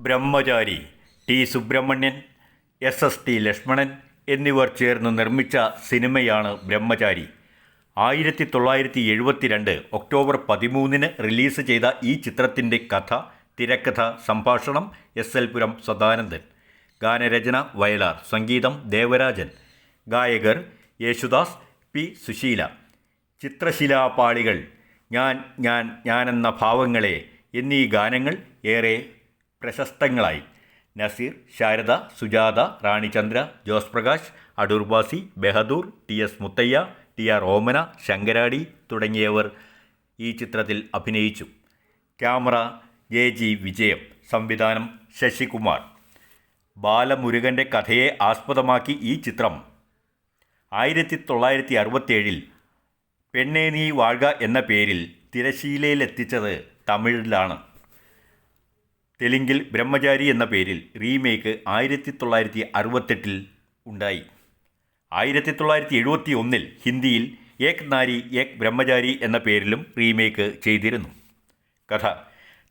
ബ്രഹ്മചാരി T Subrahmanyan S. S. T. Lakshmanan എന്നിവർ ചേർന്ന് നിർമ്മിച്ച സിനിമയാണ് ബ്രഹ്മചാരി. ആയിരത്തി തൊള്ളായിരത്തി എഴുപത്തിരണ്ട് ഒക്ടോബർ പതിമൂന്നിന് റിലീസ് ചെയ്ത ഈ ചിത്രത്തിന്റെ കഥ തിരക്കഥ സംഭാഷണം എസ്. എൽ. പുരം സദാനന്ദൻ. ഗാനരചന വയലാർ സംഗീതം ദേവരാജൻ. ഗായകർ യേശുദാസ് പി. സുശീല. ചിത്രശിലാപാളികൾ ഞാൻ ഞാൻ ഞാനെന്ന ഭാവങ്ങളെ എന്നീ ഗാനങ്ങൾ ഏറെ പ്രശസ്തങ്ങളായി. Nazir Sharada Sujatha Ranichandra Jose Prakash Adoor Basi Bahadur T S Muthaiah T R Omana Sankaradi തുടങ്ങിയവർ ഈ ചിത്രത്തിൽ അഭിനയിച്ചു. ക്യാമറ ജെ ജി വിജയം സംവിധാനം ശശികുമാർ. ബാലമുരുകന്റെ കഥയെ ആസ്പദമാക്കി ഈ ചിത്രം. ആയിരത്തി തൊള്ളായിരത്തി അറുപത്തേഴിൽ പെണ്ണേ നീ വാഴ്ക എന്ന പേരിൽ തിരശീലയിലെത്തിച്ചത് തമിഴിലാണ്. തെലുങ്കിൽ ബ്രഹ്മചാരി എന്ന പേരിൽ റീമേക്ക് ആയിരത്തി തൊള്ളായിരത്തി അറുപത്തെട്ടിൽ ഉണ്ടായി. ആയിരത്തി തൊള്ളായിരത്തി എഴുപത്തി ഒന്നിൽ ഹിന്ദിയിൽ ഏക് നാരി ഏക് ബ്രഹ്മചാരി എന്ന പേരിലും റീമേക്ക് ചെയ്തിരുന്നു. കഥ.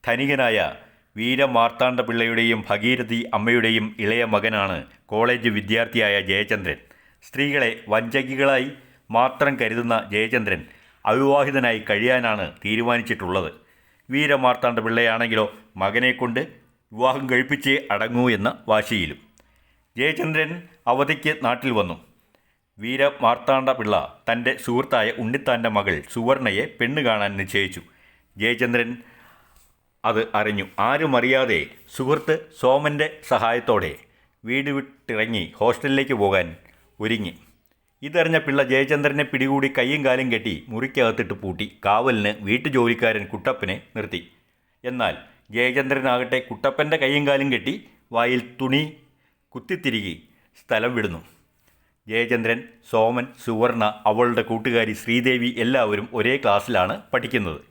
ധനികനായ വീരമാർത്താണ്ഡപിള്ളയുടെയും ഭഗീരഥി അമ്മയുടെയും ഇളയ മകനാണ് കോളേജ് വിദ്യാർത്ഥിയായ ജയചന്ദ്രൻ. സ്ത്രീകളെ വഞ്ചകികളായി മാത്രം കരുതുന്ന ജയചന്ദ്രൻ അവിവാഹിതനായി കഴിയാനാണ് തീരുമാനിച്ചിട്ടുള്ളത്. വീരമാർത്താണ്ഡപിള്ളയാണെങ്കിലോ മകനെ കൊണ്ട് വിവാഹം കഴിപ്പിച്ചേ അടങ്ങൂ എന്ന വാശിയിലും. ജയചന്ദ്രൻ അവധിക്ക് നാട്ടിൽ വന്നു. വീരമാർത്താണ്ഡപിള്ള തന്റെ സുഹൃത്തായ ഉണ്ണിത്താന്റെ മകൾ സുവർണയെ പെണ്ണ് കാണാൻ നിശ്ചയിച്ചു. ജയചന്ദ്രൻ അത് അറിഞ്ഞു. ആരും അറിയാതെ സുഹൃത്ത് സോമന്റെ സഹായത്തോടെ വീട് വിട്ടിറങ്ങി ഹോസ്റ്റലിലേക്ക് പോകാൻ ഒരുങ്ങി. ഇതറിഞ്ഞ പിള്ള ജയചന്ദ്രനെ പിടികൂടി കയ്യും കാലും കെട്ടി മുറിക്കകത്തിട്ട് പൂട്ടി. കാവലിന് വീട്ടുജോലിക്കാരൻ കുട്ടപ്പനെ നിർത്തി. എന്നാൽ ജയചന്ദ്രനാകട്ടെ കുട്ടപ്പന്റെ കയ്യും കാലും കെട്ടി വായിൽ തുണി കുത്തിത്തിരികി സ്ഥലം വിടുന്നു. ജയചന്ദ്രൻ സോമൻ സുവർണ അവളുടെ കൂട്ടുകാരി ശ്രീദേവി എല്ലാവരും ഒരേ ക്ലാസ്സിലാണ് പഠിക്കുന്നത്.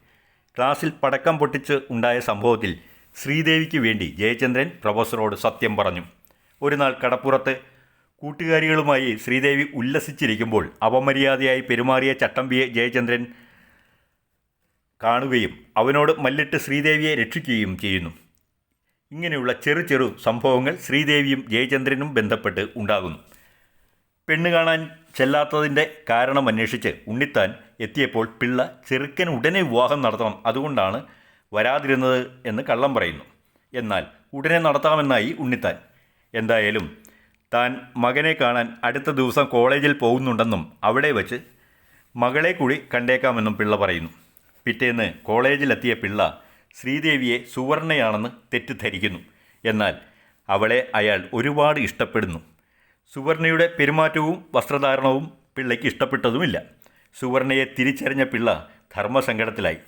ക്ലാസ്സിൽ പടക്കം പൊട്ടിച്ച് ഉണ്ടായ സംഭവത്തിൽ ശ്രീദേവിക്ക് വേണ്ടി ജയചന്ദ്രൻ പ്രൊഫസറോട് സത്യം പറഞ്ഞു. ഒരു നാൾ കടപ്പുറത്ത് കൂട്ടുകാരികളുമായി ശ്രീദേവി ഉല്ലസിച്ചിരിക്കുമ്പോൾ അപമര്യാദയായി പെരുമാറിയ ചട്ടമ്പിയെ ജയചന്ദ്രൻ കാണുകയും അവനോട് മല്ലിട്ട് ശ്രീദേവിയെ രക്ഷിക്കുകയും ചെയ്യുന്നു. ഇങ്ങനെയുള്ള ചെറു ചെറു സംഭവങ്ങൾ ശ്രീദേവിയും ജയചന്ദ്രനും ബന്ധപ്പെട്ട് ഉണ്ടാകുന്നു. പെണ്ണ് കാണാൻ ചെല്ലാത്തതിന്റെ കാരണം അന്വേഷിച്ച് ഉണ്ണിത്താൻ എത്തിയപ്പോൾ പിള്ള ചെറുക്കൻ ഉടനെ വിവാഹം നടത്തണം അതുകൊണ്ടാണ് വരാതിരുന്നത് എന്ന് കള്ളം പറയുന്നു. എന്നാൽ ഉടനെ നടത്താമെന്നായി ഉണ്ണിത്താൻ. എന്തായാലും താൻ മകനെ കാണാൻ അടുത്ത ദിവസം കോളേജിൽ പോകുന്നുണ്ടെന്നും അവിടെ വച്ച് മകളെ കൂടി കണ്ടേക്കാമെന്നും പിള്ള പറയുന്നു. പിറ്റേന്ന് കോളേജിലെത്തിയ പിള്ള ശ്രീദേവിയെ സുവർണയാണെന്ന് തെറ്റിദ്ധരിക്കുന്നു. എന്നാൽ അവളെ അയാൾ ഒരുപാട് ഇഷ്ടപ്പെടുന്നു. സുവർണയുടെ പെരുമാറ്റവും വസ്ത്രധാരണവും പിള്ളയ്ക്ക് ഇഷ്ടപ്പെട്ടതുമില്ല. സുവർണയെ തിരിച്ചറിഞ്ഞ പിള്ള ധർമ്മസങ്കടത്തിലായി.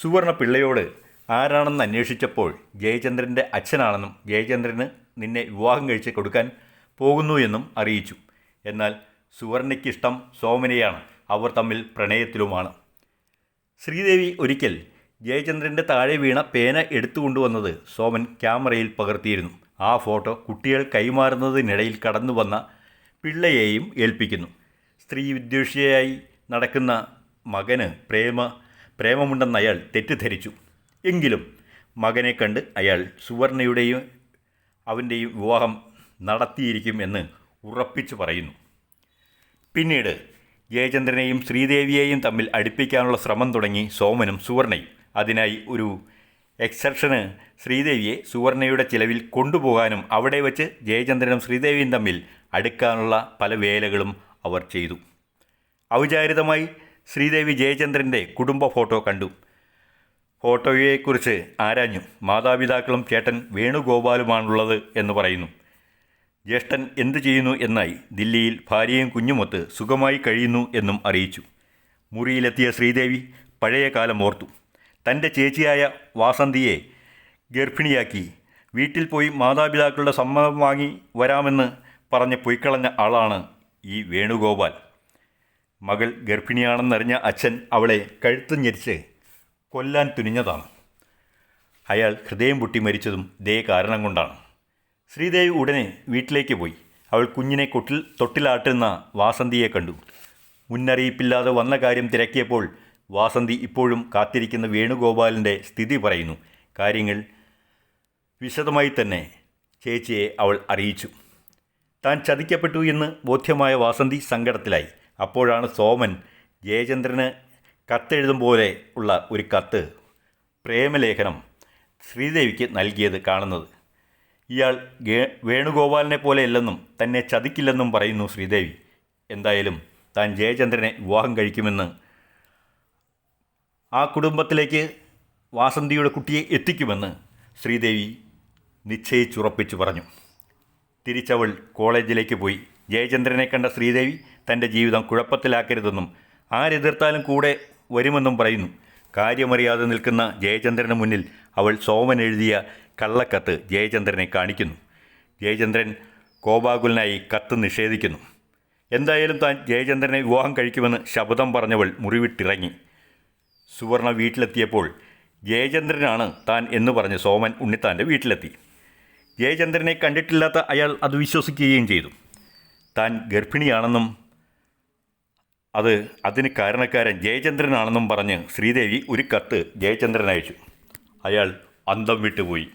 സുവർണ പിള്ളയോട് ആരാണെന്ന് അന്വേഷിച്ചപ്പോൾ ജയചന്ദ്രന്റെ അച്ഛനാണെന്നും ജയചന്ദ്രന് നിന്നെ വിവാഹം കഴിച്ച് കൊടുക്കാൻ പോകുന്നു എന്നും അറിയിച്ചു. എന്നാൽ സുവർണയ്ക്കിഷ്ടം സോമനെയാണ് അവർ തമ്മിൽ പ്രണയത്തിലുമാണ്. ശ്രീദേവി ഒരിക്കൽ ജയചന്ദ്രന്റെ താഴെ വീണ പേന എടുത്തുകൊണ്ടുവന്നത് സോമൻ ക്യാമറയിൽ പകർത്തിയിരുന്നു. ആ ഫോട്ടോ കുട്ടികൾ കൈമാറുന്നതിനിടയിൽ കടന്നു വന്ന പിള്ളയെയും ഏൽപ്പിക്കുന്നു. സ്ത്രീ വിദ്വേഷിയായി നടക്കുന്ന മകന് പ്രേമ പ്രേമമുണ്ടെന്ന് അയാൾ തെറ്റിദ്ധരിച്ചു. എങ്കിലും മകനെ കണ്ട് അയാൾ സുവർണയുടെയും അവന്റെയും വിവാഹം നടത്തിയിരിക്കും എന്ന് ഉറപ്പിച്ചു പറയുന്നു. പിന്നീട് ജയചന്ദ്രനെയും ശ്രീദേവിയെയും തമ്മിൽ അടുപ്പിക്കാനുള്ള ശ്രമം തുടങ്ങി സോമനും സുവർണയും. അതിനായി ഒരു എക്സെപ്ഷന് ശ്രീദേവിയെ സുവർണയുടെ ചിലവിൽ കൊണ്ടുപോകാനും അവിടെ വച്ച് ജയചന്ദ്രനും ശ്രീദേവിയും തമ്മിൽ അടുക്കാനുള്ള പല വേലകളും അവർ ചെയ്തു. ഔചാരിതമായി ശ്രീദേവി ജയചന്ദ്രന്റെ കുടുംബ ഫോട്ടോ കണ്ടു. ഫോട്ടോയെക്കുറിച്ച് ആരാഞ്ഞു? മാതാപിതാക്കളും ചേട്ടൻ വേണുഗോപാലുമാണുള്ളത് എന്ന് പറയുന്നു. ജ്യേഷ്ഠൻ എന്തു ചെയ്യുന്നു എന്നായി ദില്ലിയിൽ ഭാര്യയും കുഞ്ഞുമൊത്ത് സുഖമായി കഴിയുന്നു എന്നും അറിയിച്ചു. മുറിയിലെത്തിയ ശ്രീദേവി പഴയ കാലം ഓർത്തു. തന്റെ ചേച്ചിയായ വാസന്തിയെ ഗർഭിണിയാക്കി വീട്ടിൽ പോയി മാതാപിതാക്കളുടെ സമ്മതം വാങ്ങി വരാമെന്ന് പറഞ്ഞ് പൊയ്ക്കളഞ്ഞ ആളാണ് ഈ വേണുഗോപാൽ. മകൾ ഗർഭിണിയാണെന്നറിഞ്ഞ അച്ഛൻ അവളെ കഴുത്ത് ഞെരിച്ച് കൊല്ലാൻ തുനിഞ്ഞതാണ്. അയാൾ ഹൃദയം പൊട്ടി മരിച്ചതും ഇതേ കാരണം കൊണ്ടാണ്. ശ്രീദേവി ഉടനെ വീട്ടിലേക്ക് പോയി. അവൾ കുഞ്ഞിനെ കൊട്ടിൽ തൊട്ടിലാട്ടുന്ന വാസന്തിയെ കണ്ടു. മുന്നറിയിപ്പില്ലാതെ വന്ന കാര്യം തിരക്കിയപ്പോൾ വാസന്തി ഇപ്പോഴും കാത്തിരിക്കുന്ന വേണുഗോപാലിന്റെ സ്ഥിതി പറയുന്നു. കാര്യങ്ങൾ വിശദമായി തന്നെ ചേച്ചിയെ അവൾ അറിയിച്ചു. താൻ ചതിക്കപ്പെട്ടു എന്ന് ബോധ്യമായ വാസന്തി സങ്കടത്തിലായി. അപ്പോഴാണ് സോമൻ ജയചന്ദ്രന് കത്തെഴുതും പോലെ ഉള്ള ഒരു കത്ത് പ്രേമലേഖനം ശ്രീദേവിക്ക് നൽകിയത് കാണുന്നത്. ഇയാൾ വേണുഗോപാലിനെ പോലെയല്ലെന്നും തന്നെ ചതിക്കില്ലെന്നും പറയുന്നു ശ്രീദേവി. എന്തായാലും താൻ ജയചന്ദ്രനെ വിവാഹം കഴിക്കുമെന്ന് ആ കുടുംബത്തിലേക്ക് വാസന്തിയുടെ കുട്ടിയെ എത്തിക്കുമെന്ന് ശ്രീദേവി നിശ്ചയിച്ചുറപ്പിച്ചു പറഞ്ഞു. തിരിച്ചവൾ കോളേജിലേക്ക് പോയി. ജയചന്ദ്രനെ കണ്ട ശ്രീദേവി തന്റെ ജീവിതം കുഴപ്പത്തിലാക്കരുതെന്നും ആരെതിർത്താലും കൂടെ വരുമെന്നും പറയുന്നു. കാര്യമറിയാതെ നിൽക്കുന്ന ജയചന്ദ്രന് മുന്നിൽ അവൾ സോമൻ എഴുതിയ കള്ളക്കത്ത് ജയചന്ദ്രനെ കാണിക്കുന്നു. ജയചന്ദ്രൻ കോപാകുലനായി കത്ത് നിഷേധിക്കുന്നു. എന്തായാലും താൻ ജയചന്ദ്രനെ വിവാഹം കഴിക്കുമെന്ന് ശബ്ദം പറഞ്ഞവൾ മുറിവിട്ടിറങ്ങി. സുവർണ വീട്ടിലെത്തിയപ്പോൾ ജയചന്ദ്രനാണ് താൻ എന്ന് പറഞ്ഞ് സോമൻ ഉണ്ണിത്താന്റെ വീട്ടിലെത്തി. ജയചന്ദ്രനെ കണ്ടിട്ടില്ലാത്ത അയാൾ അത് വിശ്വസിക്കുകയും ചെയ്തു. താൻ ഗർഭിണിയാണെന്നും അത് അതിന് കാരണക്കാരൻ ജയചന്ദ്രനാണെന്നും പറഞ്ഞ് ശ്രീദേവി ഒരു കത്ത് ജയചന്ദ്രൻ അയച്ചു അയാൾ അന്തം വിട്ടുപോയി.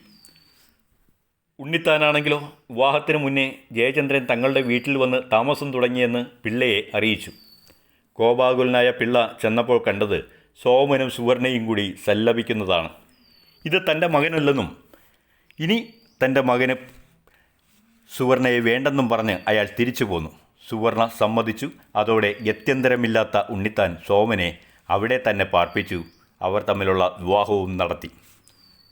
ഉണ്ണിത്താനാണെങ്കിലോ? വിവാഹത്തിന് മുന്നേ ജയചന്ദ്രൻ തങ്ങളുടെ വീട്ടിൽ വന്ന് താമസം തുടങ്ങിയെന്ന് പിള്ളയെ അറിയിച്ചു. കോപാകുലനായ പിള്ള ചെന്നപ്പോൾ കണ്ടത് സോമനും സുവർണയും കൂടി സല്ലപിക്കുന്നതാണ്. ഇത് തന്റെ മകനല്ലെന്നും ഇനി തന്റെ മകന് സുവർണയെ വേണ്ടെന്നും പറഞ്ഞ് അയാൾ തിരിച്ചു പോന്നു. സുവർണ സമ്മതിച്ചു. അതോടെ ഗത്യന്തരമില്ലാത്ത ഉണ്ണിത്താൻ സോമനെ അവിടെ തന്നെ പാർപ്പിച്ചു. അവർ തമ്മിലുള്ള വിവാഹവും നടത്തി.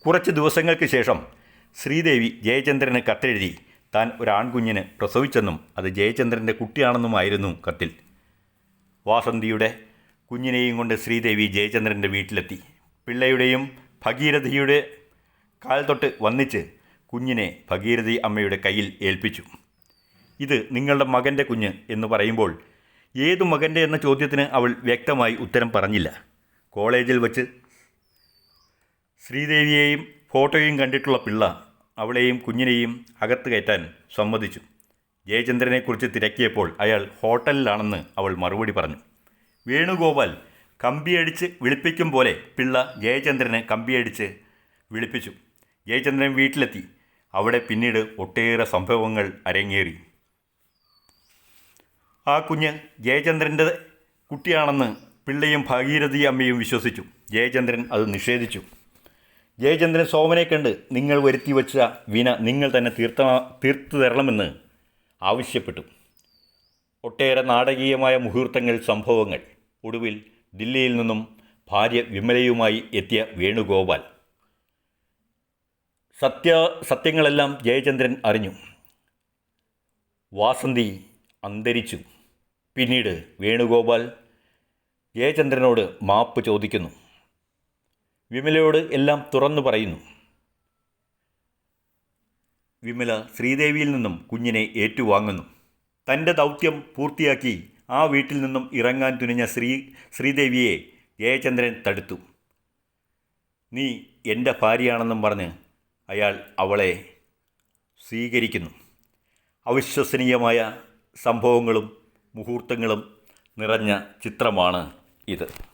കുറച്ച് ദിവസങ്ങൾക്ക് ശേഷം ശ്രീദേവി ജയചന്ദ്രന് കത്തെഴുതി. താൻ ഒരു ആൺകുഞ്ഞിന് പ്രസവിച്ചെന്നും അത് ജയചന്ദ്രന്റെ കുട്ടിയാണെന്നുമായിരുന്നു കത്തിൽ. വാസന്തിയുടെ കുഞ്ഞിനെയും കൊണ്ട് ശ്രീദേവി ജയചന്ദ്രന്റെ വീട്ടിലെത്തി. പിള്ളയുടെയും ഭഗീരഥിയുടെ കാൽ തൊട്ട് വന്നിച്ച് കുഞ്ഞിനെ ഭഗീരഥി അമ്മയുടെ കയ്യിൽ ഏൽപ്പിച്ചു. ഇത് നിങ്ങളുടെ മകന്റെ കുഞ്ഞ് എന്ന് പറയുമ്പോൾ ഏതു മകന്റെ എന്ന ചോദ്യത്തിന് അവൾ വ്യക്തമായി ഉത്തരം പറഞ്ഞില്ല. കോളേജിൽ വച്ച് ശ്രീദേവിയെയും ഫോട്ടോയും കണ്ടിട്ടുള്ള പിള്ള അവളെയും കുഞ്ഞിനെയും അകത്ത് കയറ്റാൻ സമ്മതിച്ചു. ജയചന്ദ്രനെക്കുറിച്ച് തിരക്കിയപ്പോൾ അയാൾ ഹോട്ടലിലാണെന്ന് അവൾ മറുപടി പറഞ്ഞു. വേണുഗോപാൽ കമ്പിയടിച്ച് വിളിപ്പിക്കും പോലെ പിള്ള ജയചന്ദ്രനെ കമ്പിയടിച്ച് വിളിപ്പിച്ചു. ജയചന്ദ്രൻ വീട്ടിലെത്തി. അവിടെ പിന്നീട് ഒട്ടേറെ സംഭവങ്ങൾ അരങ്ങേറി. ആ കുഞ്ഞ് ജയചന്ദ്രന്റെ കുട്ടിയാണെന്ന് പിള്ളയും ഭാഗീരഥി അമ്മയും വിശ്വസിച്ചു. ജയചന്ദ്രൻ അത് നിഷേധിച്ചു. ജയചന്ദ്രൻ സോമനെ കണ്ട് നിങ്ങൾ വരുത്തി വെച്ച വിന നിങ്ങൾ തന്നെ തീർത്ത തീർത്തു തരണമെന്ന് ആവശ്യപ്പെട്ടു. ഒട്ടേറെ നാടകീയമായ മുഹൂർത്തങ്ങൾ സംഭവങ്ങൾ. ഒടുവിൽ ദില്ലിയിൽ നിന്നും ഭാര്യ വിമലയുമായി എത്തിയ വേണുഗോപാൽ. സത്യ സത്യങ്ങളെല്ലാം ജയചന്ദ്രൻ അറിഞ്ഞു. വാസന്തി അന്തരിച്ചു. പിന്നീട് വേണുഗോപാൽ ജയചന്ദ്രനോട് മാപ്പ് ചോദിക്കുന്നു. വിമലയോട് എല്ലാം തുറന്നു പറയുന്നു. വിമല ശ്രീദേവിയിൽ നിന്നും കുഞ്ഞിനെ ഏറ്റുവാങ്ങുന്നു. തന്റെ ദൗത്യം പൂർത്തിയാക്കി ആ വീട്ടിൽ നിന്നും ഇറങ്ങാൻ തുനിഞ്ഞ ശ്രീ ശ്രീദേവിയെ ജയചന്ദ്രൻ തടുത്തു. നീ എന്റെ ഭാര്യയാണെന്നും പറഞ്ഞ് അയാൾ അവളെ സ്വീകരിക്കുന്നു. അവിശ്വസനീയമായ സംഭവങ്ങളും മുഹൂർത്തങ്ങളും നിറഞ്ഞ ചിത്രമാണ് ഇത്.